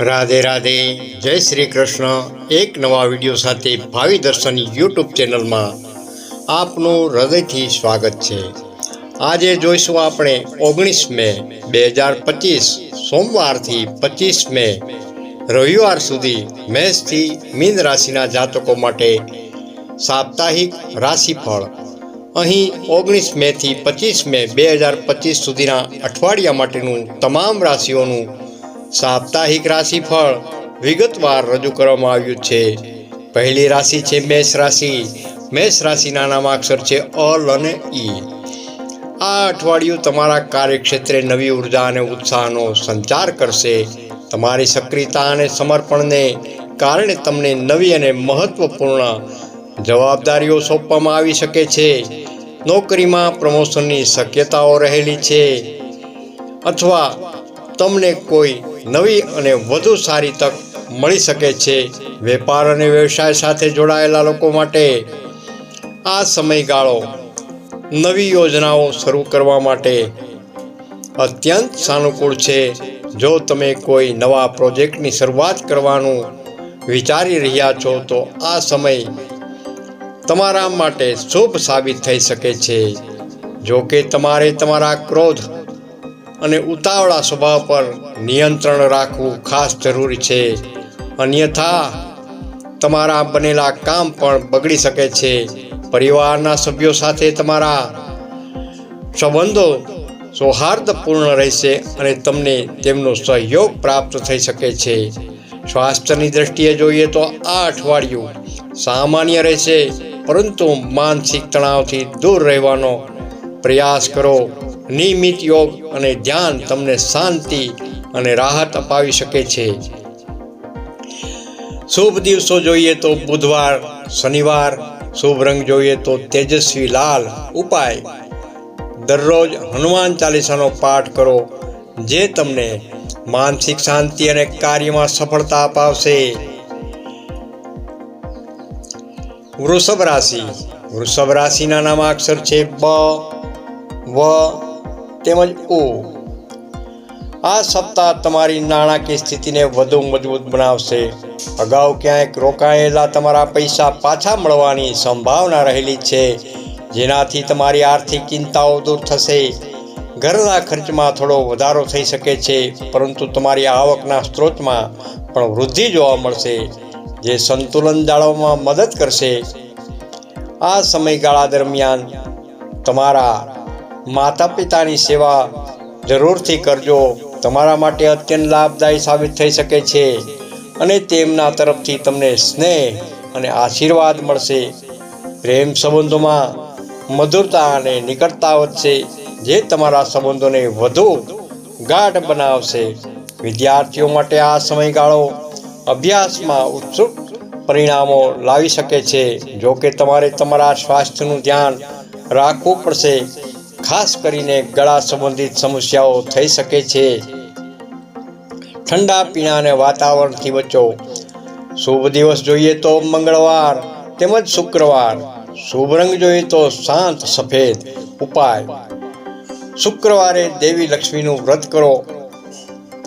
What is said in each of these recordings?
રાધે રાધે, જય શ્રી કૃષ્ણ. એક નવા વીડિયો સાથે ભાવિ દર્શન યુટ્યુબ ચેનલમાં આપનું હૃદયથી સ્વાગત છે. આજે જોઈશું આપણે ઓગણીસ મે બે હજાર પચીસ, સોમવારથી પચીસ મે રવિવાર સુધી મેષથી મીન રાશિના જાતકો માટે સાપ્તાહિક રાશિફળ. અહીં ઓગણીસ મેથી પચીસ મે બે હજાર પચીસ સુધીના અઠવાડિયા માટેનું તમામ રાશિઓનું સાપ્તાહિક રાશિફળ વિગતવાર રજૂ કરવામાં આવ્યું છે. પહેલી રાશિ છે મેષ રાશિ. મેષ રાશિના નામાક્ષર છે અલ અને ઈ. આ અઠવાડિયું તમારા કાર્યક્ષેત્રે નવી ઊર્જા અને ઉત્સાહનો સંચાર કરશે. તમારી સક્રિયતા અને સમર્પણને કારણે તમને નવી અને મહત્વપૂર્ણ જવાબદારીઓ સોંપવામાં આવી શકે છે. નોકરીમાં પ્રમોશનની શક્યતાઓ રહેલી છે. અથવા તમને કોઈ નવી અને વધુ સારી તક મળી શકે છે. વેપાર અને વ્યવસાય સાથે જોડાયેલા લોકો માટે આ સમયગાળો નવી યોજનાઓ શરૂ કરવા માટે અત્યંત સાનુકૂળ છે. જો તમે કોઈ નવા પ્રોજેક્ટની શરૂઆત કરવાનું વિચારી રહ્યા છો, તો આ સમય તમારા માટે શુભ સાબિત થઈ શકે છે. જો કે તમારે તમારા ક્રોધ અને ઉતાવળા સ્વભાવ પર નિયંત્રણ રાખવું ખાસ જરૂરી છે. અન્યથા, તમારા બનેલા કામ પણ બગડી શકે છે. પરિવારના સભ્યો સાથે તમારા સંબંધો સૌહાર્દપૂર્ણ રહેશે અને તમને તેમનો સહયોગ પ્રાપ્ત થઈ શકે છે. સ્વાસ્થ્યની દ્રષ્ટિએ જોઈએ તો આ અઠવાડિયું સામાન્ય રહેશે, પરંતુ માનસિક તણાવથી દૂર રહેવાનો પ્રયાસ કરો. નિયમિત યોગ અને ધ્યાન તમને શાંતિ અને રાહત અપાવી શકે છે. શુભ દિવસો જોઈએ તો બુધવાર, શનિવાર, શુભ રંગ જોઈએ તો તેજસ્વી લાલ ઉપાય. દરરોજ હનુમાન ચાલીસાનો પાઠ કરો, જે તમને માનસિક શાંતિ અને કાર્યમાં સફળતા અપાવશે. વૃષભ રાશિ. વૃષભ રાશિના નામાક્ષર છે બ, વ તેમજ ઓ, આ સપ્તાહ તમારી નાણાકીય સ્થિતિને વધુ મજબૂત બનાવશે. અગાઉ ક્યાંક રોકાયેલા તમારા પૈસા પાછા મળવાની સંભાવના રહેલી છે, જેનાથી તમારી આર્થિક ચિંતાઓ દૂર થશે. ઘરના ખર્ચમાં થોડો વધારો થઈ શકે છે, પરંતુ તમારી આવકના સ્ત્રોતમાં પણ વૃદ્ધિ જોવા મળશે, જે સંતુલન જાળવવામાં મદદ કરશે. આ સમયગાળા દરમિયાન તમારા માતા પિતાની સેવા જરૂરથી કરજો. તમારા માટે અત્યંત લાભદાયી સાબિત થઈ શકે છે અને તેમના તરફથી તમને સ્નેહ અને આશીર્વાદ મળશે. પ્રેમ સંબંધોમાં મધુરતા અને નિકટતા વધશે. જે તમારા સંબંધોને વધુ ગાઢ બનાવશે. વિદ્યાર્થીઓ માટે આ સમયગાળો અભ્યાસમાં ઉત્સુક પરિણામો લાવી શકે છે. જો કે તમારે તમારા સ્વાસ્થ્યનું ધ્યાન રાખવું પડશે. ખાસ કરીને ગળા સંબંધિત સમસ્યાઓ થઈ શકે છે. ઠંડા પીણા અને વાતાવરણથી બચો. શુભ દિવસ જોઈએ તો મંગળવાર તેમજ શુક્રવાર. શુભ રંગ જોઈએ તો શાંત, સફેદ. ઉપાય. શુક્રવારે દેવી લક્ષ્મીનું વ્રત કરો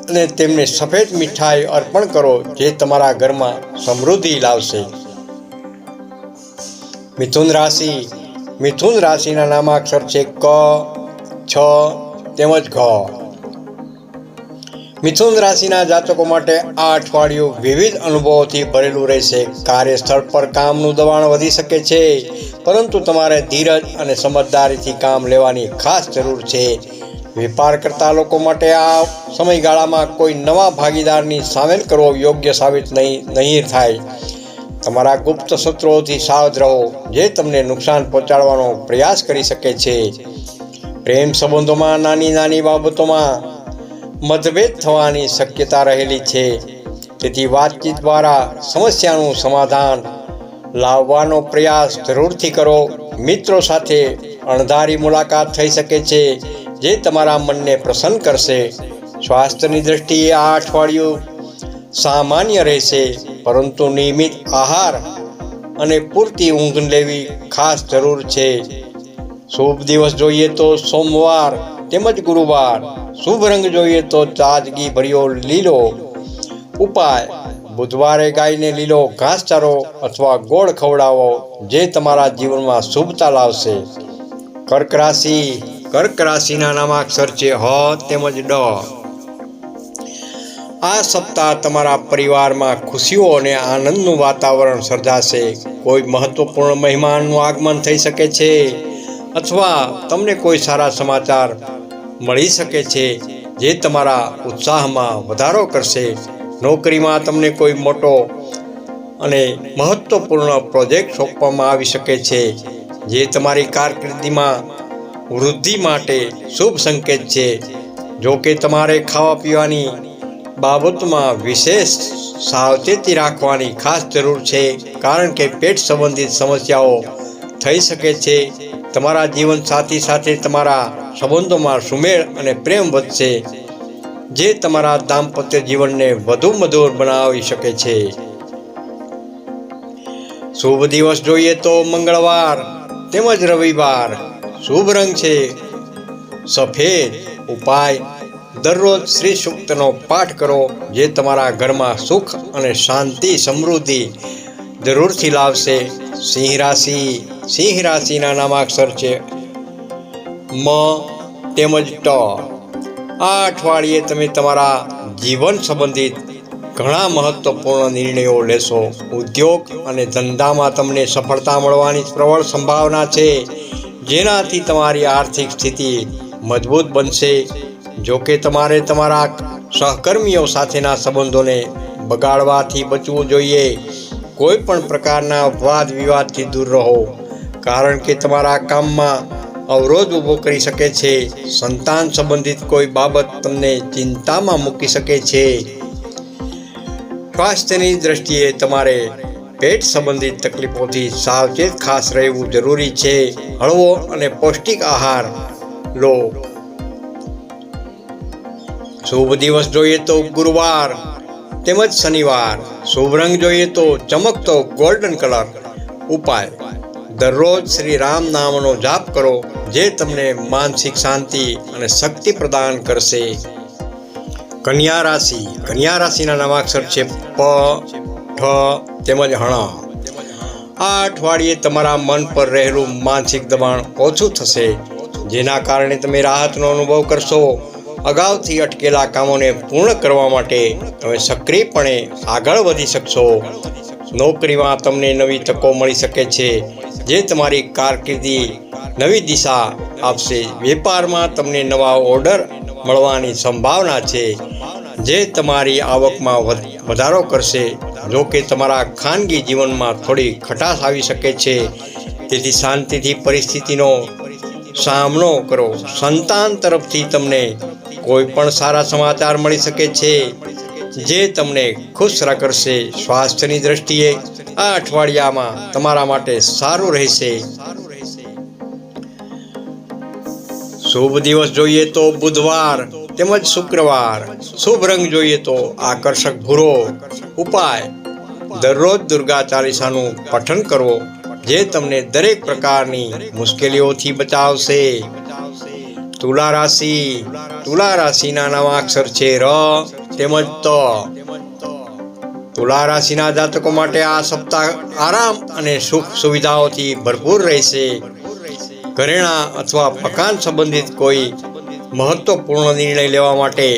અને તેમને સફેદ મીઠાઈ અર્પણ કરો જે તમારા ઘરમાં સમૃદ્ધિ લાવશે. મિથુન રાશિ મિથુન રાશિના નામાક્ષર છે ક, છ, તેમજ ઘ. મિથુન રાશિના જાતકો માટે આ અઠવાડિયું વિવિધ અનુભવોથી ભરેલું રહેશે. કાર્યસ્થળ પર કામનું દબાણ વધી શકે છે, પરંતુ તમારે ધીરજ અને સમજદારીથી કામ લેવાની ખાસ જરૂર છે. વેપાર કરતા લોકો માટે આ સમયગાળામાં કોઈ નવા ભાગીદારની સામેલ કરવો યોગ્ય સાબિત નહીં નહીં થાય. તમારા ગુપ્ત શત્રુઓથી સાવધ રહો, જે તમને નુકસાન પહોંચાડવાનો પ્રયાસ કરી શકે છે. પ્રેમ સંબંધોમાં નાની નાની બાબતોમાં મતભેદ થવાની શક્યતા રહેલી છે. તેથી વાતચીત દ્વારા સમસ્યાનું સમાધાન લાવવાનો પ્રયાસ જરૂરથી કરો. મિત્રો સાથે અણધારી મુલાકાત થઈ શકે છે, જે તમારા મનને પ્રસન્ન કરશે. સ્વાસ્થ્યની દ્રષ્ટિએ આ અઠવાડિયું સામાન્ય રહેશે. પરંતુ નિયમિત આહાર અને પૂરતી ઊંઘ લેવી ખાસ જરૂર છે. શુભ દિવસ જોઈએ તો સોમવાર તેમજ ગુરુવાર. શુભ રંગ જોઈએ તો તાજગી ભર્યો લીલો. ઉપાય, બુધવારે ગાયને લીલો ઘાસચારો અથવા ગોળ ખવડાવો જે તમારા જીવનમાં શુભતા લાવશે. કર્ક રાશિ, કર્ક રાશિના નામાક્ષર છે હ તેમજ ડ. આ સપ્તાહ તમારા પરિવારમાં ખુશીઓ અને આનંદનું વાતાવરણ સર્જાશે. કોઈ મહત્વપૂર્ણ મહેમાનનું આગમન થઈ શકે છે અથવા તમને કોઈ સારા સમાચાર મળી શકે છે જે તમારા ઉત્સાહમાં વધારો કરશે. નોકરીમાં તમને કોઈ મોટો અને મહત્વપૂર્ણ પ્રોજેક્ટ સોંપવામાં આવી શકે છે જે તમારી કારકિર્દીમાં વૃદ્ધિ માટે શુભ સંકેત છે. જો કે તમારે ખાવા પીવાની બાબતમાં વિશેષ સાવચેતી રાખવાની ખાસ જરૂર છે, કારણ કે પેટ સંબંધિત સમસ્યાઓ થઈ શકે છે. તમારા જીવન સાથી સાથે તમારા સંબંધોમાં સુમેળ અને પ્રેમ વધશે, જે તમારા દાંપત્ય જીવનને વધુ મધુર બનાવી શકે છે. શુભ દિવસ જોઈએ તો મંગળવાર તેમજ રવિવાર. શુભ રંગ છે. સફેદ, ઉપાય દરરોજ શ્રી સૂક્તનો પાઠ કરો, જે તમારા ઘરમાં સુખ અને શાંતિ, સમૃદ્ધિ જરૂરથી લાવશે. સિંહ રાશિ, સિંહ રાશિના નામાક્ષર છે મ તેમજ ટ. આ અઠવાડિયે તમે તમારા જીવન સંબંધિત ઘણા મહત્વપૂર્ણ નિર્ણયો લેશો. ઉદ્યોગ અને ધંધામાં તમને સફળતા મળવાની પ્રબળ સંભાવના છે. જેનાથી તમારી આર્થિક સ્થિતિ મજબૂત બનશે. જો કે તમારે તમારા સહકર્મીઓ સાથેના સંબંધોને બગાડવાથી બચવું જોઈએ. કોઈ પણ પ્રકારના વાદ વિવાદથી દૂર રહો, કારણ કે તમારા કામમાં અવરોધ ઊભો કરી શકે છે. સંતાન સંબંધિત કોઈ બાબત તમને ચિંતામાં મૂકી શકે છે. સ્વાસ્થ્યની દ્રષ્ટિએ તમારે પેટ સંબંધિત તકલીફોથી સાવચેત ખાસ રહેવું જરૂરી છે. હળવો અને પૌષ્ટિક આહાર લો. શુભ દિવસ જોઈએ તો ગુરુવાર, તેમજ શનિવાર. શુભ રંગ જોઈએ તો ચમકતો ગોલ્ડન કલર ઉપાય, દરરોજ શ્રી રામ નામનો જાપ કરો, જે તમને માનસિક શાંતિ અને શક્તિ પ્રદાન કરશે. કન્યા રાશિ, કન્યા રાશિના નવાક્ષર છે પ ઠ તેમજ હણ. આ અઠવાડિયે તમારા મન પર રહેલું માનસિક દબાણ ઓછું થશે, જેના કારણે તમે રાહતનો અનુભવ કરશો. અગાઉથી અટકેલા કામોને પૂર્ણ કરવા માટે તમે સક્રિયપણે આગળ વધી શકશો. નોકરીમાં તમને નવી તકો મળી શકે છે, જે તમારી કારકિર્દી નવી દિશા આપશે. વેપારમાં તમને નવા ઓર્ડર મળવાની સંભાવના છે, જે તમારી આવકમાં વધારો કરશે. જો કે તમારા ખાનગી જીવનમાં થોડી ખટાશ આવી શકે છે, તેથી શાંતિથી પરિસ્થિતિનો સામનો કરો. સંતાન તરફથી તમને કોઈ પણ સારા સમાચાર મળી શકે છે, જે તમને ખુશ રાખશે સ્વાસ્થ્યની દ્રષ્ટિએ આ અઠવાડિયામાં તમારા માટે સારું રહેશે. શુભ દિવસ જોઈએ તો બુધવાર તેમજ શુક્રવાર. શુભ રંગ જોઈએ તો આકર્ષક ભૂરો. ઉપાય, દરરોજ દુર્ગા ચાલીસાનું પઠન કરો જે તમને દરેક પ્રકારની મુશ્કેલીઓથી બચાવશે. તુલા રાશિ તુલા રાશિના નવા અક્ષર છે ર, તેમજ ત. તુલા રાશિના જાતકો માટે આ સપ્તાહ આરામ અને સુખ સુવિધાઓથી ભરપૂર રહેશે. ઘરેણા અથવા મકાન સંબંધિત કોઈ મહત્વપૂર્ણ નિર્ણય લેવા માટે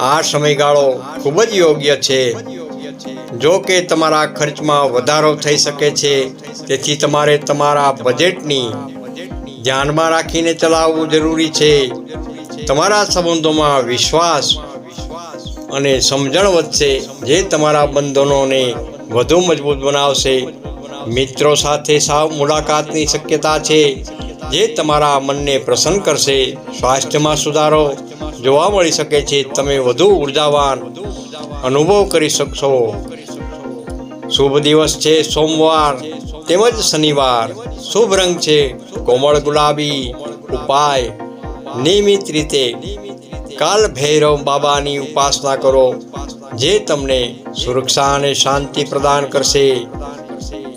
આ સમયગાળો ખૂબ જ યોગ્ય છે. જો કે તમારા ખર્ચમાં વધારો થઈ શકે છે, તેથી તમારે તમારા બજેટની ધ્યાનમાં રાખીને ચલાવવું જરૂરી છે. તમારા સંબંધોમાં વિશ્વાસ અને સમજણ વધશે, જે તમારા બંધનોને વધુ મજબૂત બનાવશે. મિત્રો સાથે સાવ મુલાકાતની શક્યતા છે, જે તમારા મનને પ્રસન્ન કરશે. સ્વાસ્થ્યમાં સુધારો જોવા મળી શકે છે, તમે વધુ ઉર્જાવાન અનુભવ કરી શકશો. શુભ દિવસ છે, સોમવાર તેમજ શનિવાર. શુભ રંગ છે કોમળ ગુલાબી ઉપાય. નિયમિત રીતે કાલ ભૈરવ બાબાની ઉપાસના કરો, જે તમને સુરક્ષા અને શાંતિ પ્રદાન કરશે.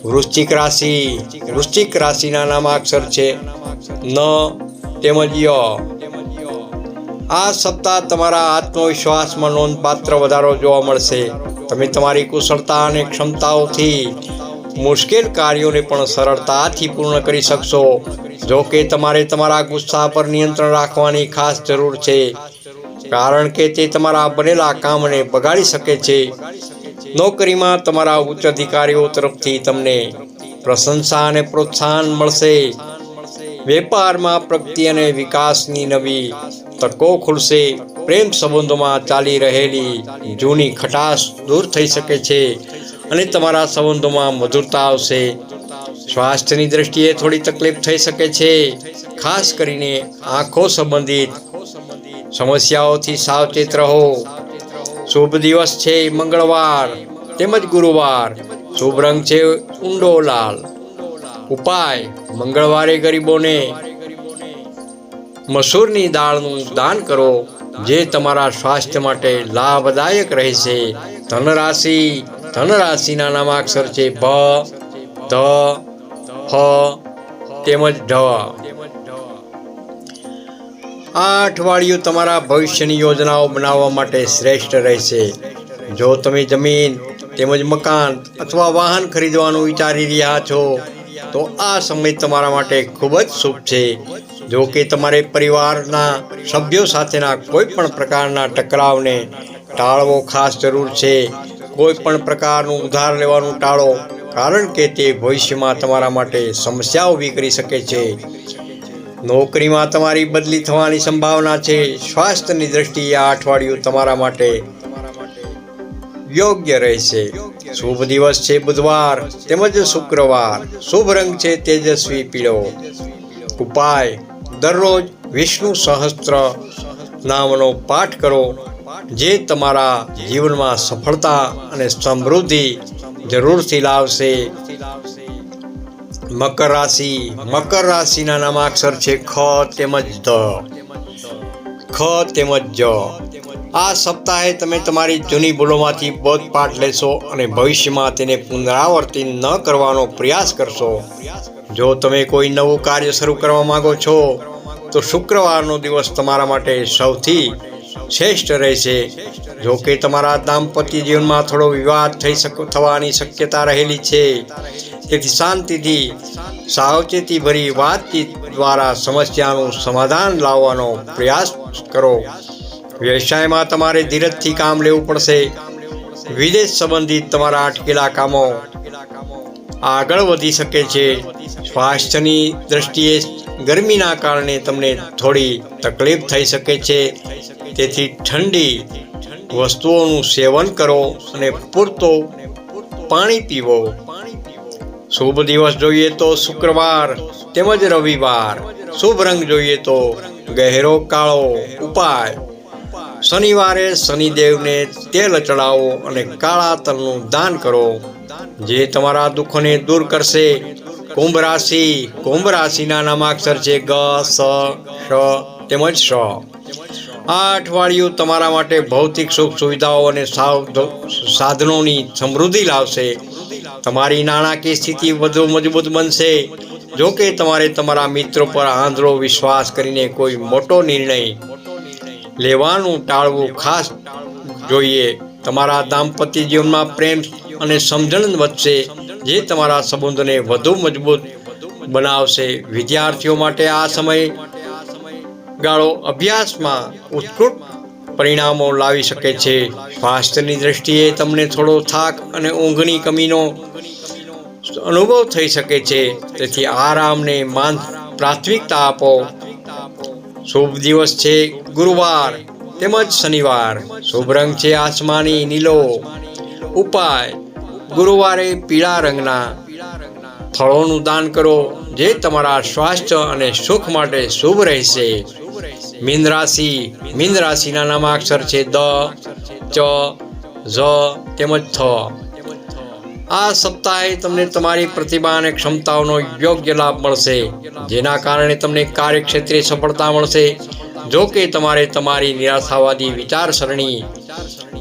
વૃશ્ચિક રાશિ, વૃશ્ચિક રાશિના નામાક્ષર છે ન તેમજ ય. આ સપ્તાહ તમારા આત્મવિશ્વાસમાં નોંધપાત્ર વધારો જોવા મળશે. તમે તમારી કુશળતા અને ક્ષમતાઓથી મુશ્કેલ કાર્યોને પણ સરળતાથી પૂર્ણ કરી શકશો. જો કે તમારે તમારા ગુસ્સા પર નિયંત્રણ રાખવાની ખાસ જરૂર છે, કારણ કે તે તમારા બનેલા કામને બગાડી શકે છે. નોકરીમાં તમારા ઉચ્ચ અધિકારીઓ તરફથી તમને પ્રશંસા અને પ્રોત્સાહન મળશે. વેપારમાં પ્રગતિ અને વિકાસની નવી તકો ખુલશે. પ્રેમ સંબંધોમાં ચાલી રહેલી જૂની ખટાશ દૂર થઈ શકે છે. અને તમારા સંબંધોમાં મધુરતા આવશે. સ્વાસ્થ્યની દ્રષ્ટિએ થોડી તકલીફ થઈ શકે છે. ખાસ કરીને આંખો સંબંધિત સમસ્યાઓથી સાવચેત રહો. શુભ દિવસ છે મંગળવાર તેમજ ગુરુવાર. શુભ રંગ છે ઊંડો લાલ. ઉપાય, મંગળવારે ગરીબોને મસૂરની દાળનું દાન કરો, જે તમારા સ્વાસ્થ્ય માટે લાભદાયક રહેશે. ધનરાશિ ધનરાશિના નામાક્ષર છે ભ ધ ફ તેમજ ઢ. આ અઠવાડિયું તમારા ભવિષ્યની યોજનાઓ બનાવવા માટે શ્રેષ્ઠ રહેશે. જો તમે જમીન, તેમજ મકાન અથવા વાહન ખરીદવાનું વિચારી રહ્યા છો, તો આ સમય તમારા માટે ખૂબ જ શુભ છે. જો કે તમારે પરિવારના સભ્યો સાથેના કોઈ પણ પ્રકારના ટકરાવને ટાળવો ખાસ જરૂર છે. કોઈ પણ પ્રકારનું ઉધાર લેવાનું ટાળો, કારણ કે તે ભવિષ્યમાં તમારા માટે સમસ્યા ઊભી કરી શકે છે. નોકરીમાં તમારી બદલી થવાની સંભાવના છે. સ્વાસ્થ્યની દ્રષ્ટિએ આ અઠવાડિયું તમારા માટે યોગ્ય રહેશે. શુભ દિવસ છે બુધવાર, તેમજ શુક્રવાર. શુભ રંગ છે તેજસ્વી પીળો. ઉપાય, દરરોજ વિષ્ણુ સહસ્ત્ર નામનો પાઠ કરો. જે તમારા જીવનમાં સફળતા અને સમૃદ્ધિ જરૂરથી લાવશે. મકર રાશિ, મકર રાશિના નામાક્ષર છે ખ તેમજ ધ. ખ તેમજ જ. આ સપ્તાહે તમે તમારી જૂની ભૂલોમાંથી બોધપાઠ લેશો અને ભવિષ્યમાં તેને પુનરાવર્તિત ન કરવાનો પ્રયાસ કરશો. જો તમે કોઈ નવું કાર્ય શરૂ કરવા માંગો છો, તો શુક્રવારનો દિવસ તમારા માટે સૌથી શ્રેષ્ઠ રહેશે જો કે તમારા દાંપત્ય જીવનમાં થોડો વિવાદ થઈ શક, થવાની શક્યતા રહેલી છે. તેથી શાંતિથી સાવચેતી ભરી વાતચીત દ્વારા સમસ્યાનું સમાધાન લાવવાનો પ્રયાસ કરો. વ્યવસાયમાં તમારે ધીરજથી કામ લેવું પડશે. વિદેશ સંબંધિત તમારા અટકેલા કામો આગળ વધી શકે છે. સ્વાસ્થ્યની દ્રષ્ટિએ ગરમીના કારણે તમને થોડી તકલીફ થઈ શકે છે. તેથી ઠંડી વસ્તુઓનું સેવન કરો અને પૂરતો પાણી પીવો. શુભ દિવસ જોઈએ તો શુક્રવાર, તેમજ રવિવાર. શુભ રંગ જોઈએ તો ગહેરો, કાળો, ઉપાય. શનિવારે શનિદેવને તેલ ચડાવો અને કાળા તલનું દાન કરો. જે તમારા દુઃખોને દૂર કરશે. કુંભ રાશિ, કુંભ રાશિના નામાક્ષર છે ગ, સ તેમજ શ. આ અઠવાડિયું તમારા માટે ભૌતિક સુખ સુવિધાઓ અને સાધનોની સમૃદ્ધિ લાવશે. તમારી નાણાકીય સ્થિતિ વધુ મજબૂત બનશે. જો કે તમારે તમારા મિત્રો પર આંધળો વિશ્વાસ કરીને કોઈ મોટો નિર્ણય લેવાનું ટાળવું ખાસ જોઈએ. તમારા દાંપત્ય જીવનમાં પ્રેમ અને સમજણ વધશે, જે તમારા સંબંધોને વધુ મજબૂત બનાવશે. વિદ્યાર્થીઓ માટે આ સમય ગાળો અભ્યાસમાં ઉત્કૃષ્ટ પરિણામો લાવી શકે છે. સ્વાસ્થ્યની દ્રષ્ટિએ તમને થોડો થાક અને ઊંઘની કમીનો અનુભવ થઈ શકે છે. તેથી આરામને માન પ્રાથમિકતા આપો. શુભ દિવસ છે ગુરુવાર તેમજ શનિવાર. શુભ રંગ છે આસમાની નીલો. ઉપાય, ગુરુવારે પીળા રંગના ફળોનું દાન કરો જે તમારા સ્વાસ્થ્ય અને સુખ માટે શુભ રહેશે. મીન રાશિ. મીન રાશિના નામાક્ષર છે દ, ચ, ઝ તેમજ થ. આ સપ્તાહે તમને તમારી પ્રતિભા અને ક્ષમતાઓનો યોગ્ય લાભ મળશે. જેના કારણે તમને કાર્યક્ષેત્રે સફળતા મળશે. જો કે તમારે તમારી નિરાશાવાદી વિચારસરણી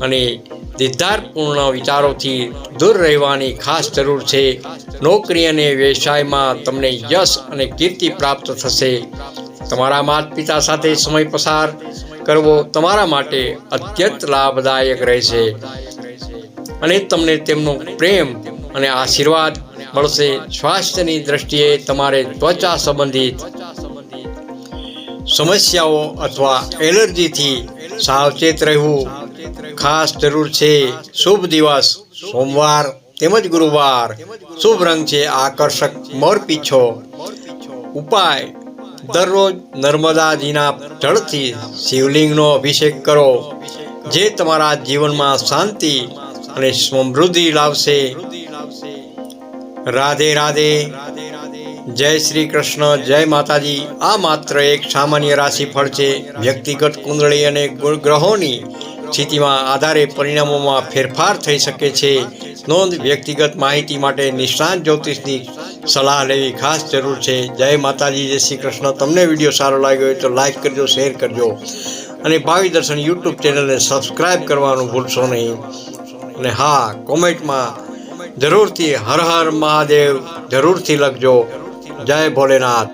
અને દિદ્ધારપૂર્ણ વિચારોથી દૂર રહેવાની ખાસ જરૂર છે. નોકરી અને વ્યવસાયમાં તમને યશ અને કીર્તિ પ્રાપ્ત થશે. તમારા માતા પિતા સાથે સમય પસાર કરવો તમારા માટે અત્યંત લાભદાયક રહેશે. અને તમને તેમનો પ્રેમ અને આશીર્વાદ મળશે. સ્વાસ્થ્યની દ્રષ્ટિએ તમારે ત્વચા સંબંધિત સમસ્યાઓ અથવા એલર્જીથી સાવચેત રહેવું ખાસ જરૂર છે. શુભ દિવસ, સોમવાર તેમજ ગુરુવાર. શુભ રંગ છે આકર્ષક, મોરપીછો. ઉપાય દરરોજ નર્મદાજીના જળથી શિવલિંગનો અભિષેક કરો, જે તમારા જીવનમાં શાંતિ અને સમૃદ્ધિ લાવશે. રાધે રાધે. જય શ્રી કૃષ્ણ, જય માતાજી. આ માત્ર એક સામાન્ય રાશિફળ છે. વ્યક્તિગત કુંડળી અને ગ્રહોની સ્થિતિમાં આધારે પરિણામોમાં ફેરફાર થઈ શકે છે. નોંધ વ્યક્તિગત માહિતી માટે નિષ્ણાંત જ્યોતિષની સલાહ લેવી ખાસ જરૂર છે. જય માતાજી, જય શ્રી કૃષ્ણ. તમને વીડિયો સારો લાગ્યો હોય તો લાઈક કરજો શેર કરજો. અને ભાવિ દર્શન યુટ્યુબ ચેનલને સબસ્ક્રાઈબ કરવાનું ભૂલશો નહીં. અને હા કોમેન્ટમાં જરૂરથી હર હર મહાદેવ જરૂરથી લખજો. જય ભોલેનાથ.